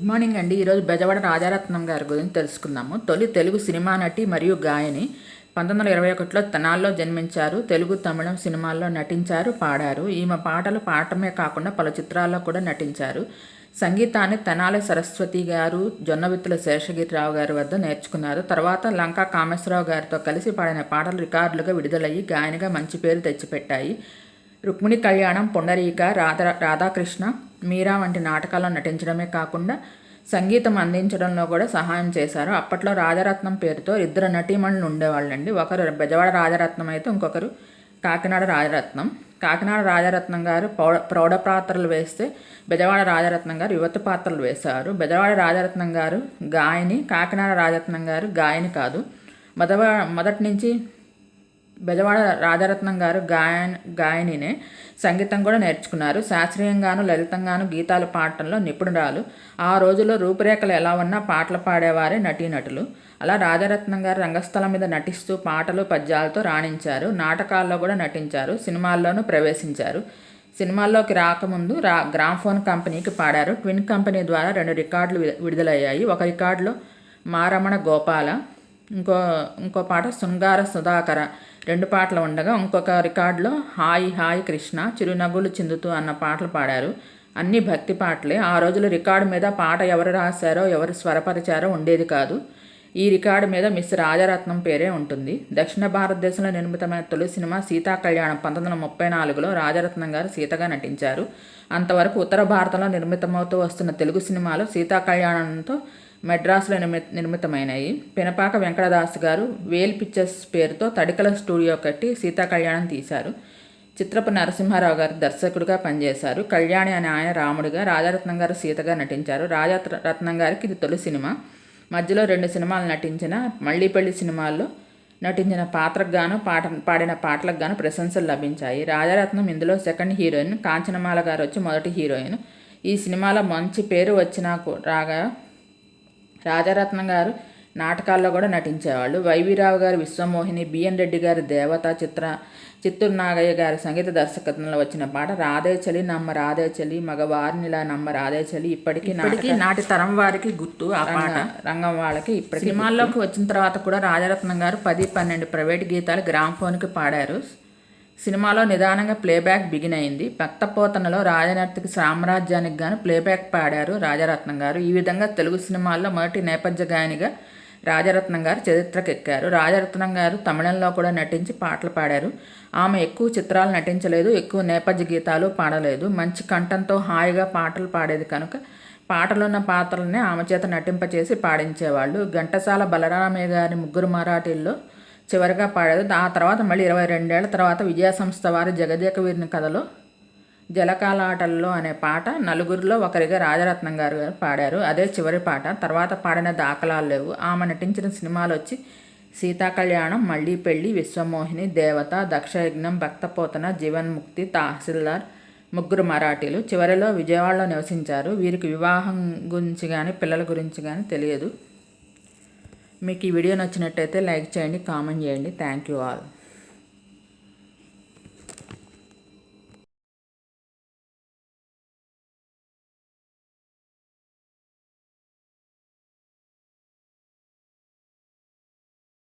Good morning అండి. ఈరోజు బెజవాడ రాజారత్నం గారి గురించి తెలుసుకుందాము. తొలి తెలుగు సినిమా నటి మరియు గాయని పంతొమ్మిది వందల ఇరవై ఒకటిలో తెనాల్లో జన్మించారు. తెలుగు తమిళం సినిమాల్లో నటించారు పాడారు. ఈమె పాటలు పాడటమే కాకుండా పలు చిత్రాల్లో కూడా నటించారు. సంగీతాన్ని తెనాలి సరస్వతి గారు జొన్నవిత్తుల శేషగిరిరావు గారి వద్ద నేర్చుకున్నారు. తర్వాత లంకా కామేశ్వరరావు గారితో కలిసి పాడిన పాటలు రికార్డులుగా విడుదలయ్యి గాయనిగా మంచి పేరు తెచ్చిపెట్టాయి. రుక్మిణి కళ్యాణం పొండరీక రాధా రాధాకృష్ణ మీరా వంటి నాటకాల్లో నటించడమే కాకుండా సంగీతం అందించడంలో కూడా సహాయం చేశారు. అప్పట్లో రాజరత్నం పేరుతో ఇద్దరు నటీమణులు ఉండేవాళ్ళండి. ఒకరు బెజవాడ రాజరత్నం అయితే ఇంకొకరు కాకినాడ రాజరత్నం. కాకినాడ రాజరత్నం గారు ప్రౌఢ ప్రౌఢ పాత్రలు వేస్తే బెజవాడ రాజరత్నం గారు యువత పాత్రలు వేశారు. బెజవాడ రాజరత్నం గారు గాయని కాకినాడ రాజరత్నం గారు గాయని కాదు. మొదవ మొదటి నుంచి బెజవాడ రాజరత్నం గారు గాయన గాయనినే సంగీతం కూడా నేర్చుకున్నారు. శాస్త్రీయంగాను లలితంగాను గీతాలు పాడటంలో నిపుణురాలు. ఆ రోజుల్లో రూపురేఖలు ఎలా ఉన్నా పాటలు పాడేవారే నటీనటులు. అలా రాజరత్నం గారు రంగస్థలం మీద నటిస్తూ పాటలు పద్యాలతో రాణించారు. నాటకాల్లో కూడా నటించారు. సినిమాల్లోనూ ప్రవేశించారు. సినిమాల్లోకి రాకముందు రా గ్రామ్ఫోన్ కంపెనీకి పాడారు. ట్విన్ కంపెనీ ద్వారా రెండు రికార్డులు వి- విడుదలయ్యాయి. ఒక రికార్డులో మారమణ గోపాల ఇంకో ఇంకో పాట శృంగార సుధాకర. రెండు పాటలు ఉండగా ఇంకొక రికార్డులో హాయ్ హాయ్ కృష్ణ చిరునవ్వులు చిందుతూ అన్న పాటలు పాడారు. అన్ని భక్తి పాటలే. ఆ రోజుల రికార్డు మీద పాట ఎవరు రాశారో ఎవరు స్వరపరిచారో ఉండేది కాదు. ఈ రికార్డు మీద మిస్ రాజరత్నం పేరే ఉంటుంది. దక్షిణ భారతదేశంలో నిర్మితమైన తొలి సినిమా సీతా కళ్యాణం పంతొమ్మిది వందల ముప్పై నాలుగులో రాజరత్నం గారు సీతగా నటించారు. అంతవరకు ఉత్తర భారతంలో నిర్మితమవుతూ వస్తున్న తెలుగు సినిమాలు సీతా కళ్యాణంతో మెడ్రాస్లో నిర్మి నిర్మితమైనాయి. పినపాక వెంకటదాస్ గారు వేల్ పిక్చర్స్ పేరుతో తడికల స్టూడియో కట్టి సీతా కళ్యాణం తీశారు. చిత్రపు నరసింహారావు గారు దర్శకుడిగా పనిచేశారు. కళ్యాణి అనే ఆయన రాముడిగా రాజారత్నం గారు సీతగా నటించారు. రాజారత్నం గారికి ఇది తొలి సినిమా. మధ్యలో రెండు సినిమాలు నటించిన మళ్ళీ పెళ్ళి సినిమాల్లో నటించిన పాత్రకు గాను పాట పాడిన పాటలకు గాను ప్రశంసలు లభించాయి. రాజారత్నం ఇందులో సెకండ్ హీరోయిన్. కాంచనమాల గారు వచ్చి మొదటి హీరోయిన్. ఈ సినిమాలో మంచి పేరు వచ్చినా రాగా రాజరత్నం గారు నాటకాల్లో కూడా నటించేవాళ్ళు. వైవీరావు గారు విశ్వమోహిని బిఎన్ రెడ్డి గారి దేవత చిత్ర చిత్తూరు నాగయ్య గారి సంగీత దర్శకత్వంలో వచ్చిన పాట రాధే చలి నమ్మ రాధే చలి మగవారినిలా నమ్మ రాధే చలి ఇప్పటికీ ఇప్పటికీ నాటి తరం వారికి గుర్తు ఆ పాట. రంగం వాళ్ళకి ఇప్పటికీ సినిమాల్లోకి వచ్చిన తర్వాత కూడా రాజరత్నం గారు పది పన్నెండు ప్రైవేట్ గీతాలు గ్రామ్ఫోన్కి పాడారు. సినిమాలో నిదానంగా ప్లేబ్యాక్ బిగిన్ అయింది. భక్తపోతనలో రాజనర్తికి సామ్రాజ్యానికి గాను ప్లేబ్యాక్ పాడారు రాజరత్నం గారు. ఈ విధంగా తెలుగు సినిమాల్లో మొదటి నేపథ్య గాయనిగా రాజరత్నం గారు చరిత్రకెక్కారు. రాజరత్నం గారు తమిళంలో కూడా నటించి పాటలు పాడారు. ఆమె ఎక్కువ చిత్రాలు నటించలేదు ఎక్కువ నేపథ్య గీతాలు పాడలేదు. మంచి కంఠంతో హాయిగా పాటలు పాడేది కనుక పాటలున్న పాత్రలనే ఆమె చేత నటింపచేసి పాడించేవాళ్ళు. ఘంటసాల బలరామయ్య గారి ముగ్గురు మరాఠీల్లో చివరిగా పాడారు. ఆ తర్వాత మళ్ళీ ఇరవై రెండేళ్ళ తర్వాత విజయసంస్థ వారి జగదేక వీరిని కథలో జలకాలాటల్లో అనే పాట నలుగురిలో ఒకరిగా రాజరత్నం గారు పాడారు. అదే చివరి పాట. తర్వాత పాడిన దాఖలాలు లేవు. ఆమె నటించిన సినిమాలు వచ్చి సీతా కళ్యాణం మళ్ళీ పెళ్ళి విశ్వమోహిని దేవత దక్షయజ్ఞం భక్తపోతన జీవన్ముక్తి తహసీల్దార్ ముగ్గురు మరాఠీలు. చివరిలో విజయవాడలో నివసించారు. వీరికి వివాహం గురించి కానీ పిల్లల గురించి కానీ తెలియదు. మీకు ఈ వీడియో నచ్చినట్టయితే లైక్ చేయండి కామెంట్ చేయండి. Thank you all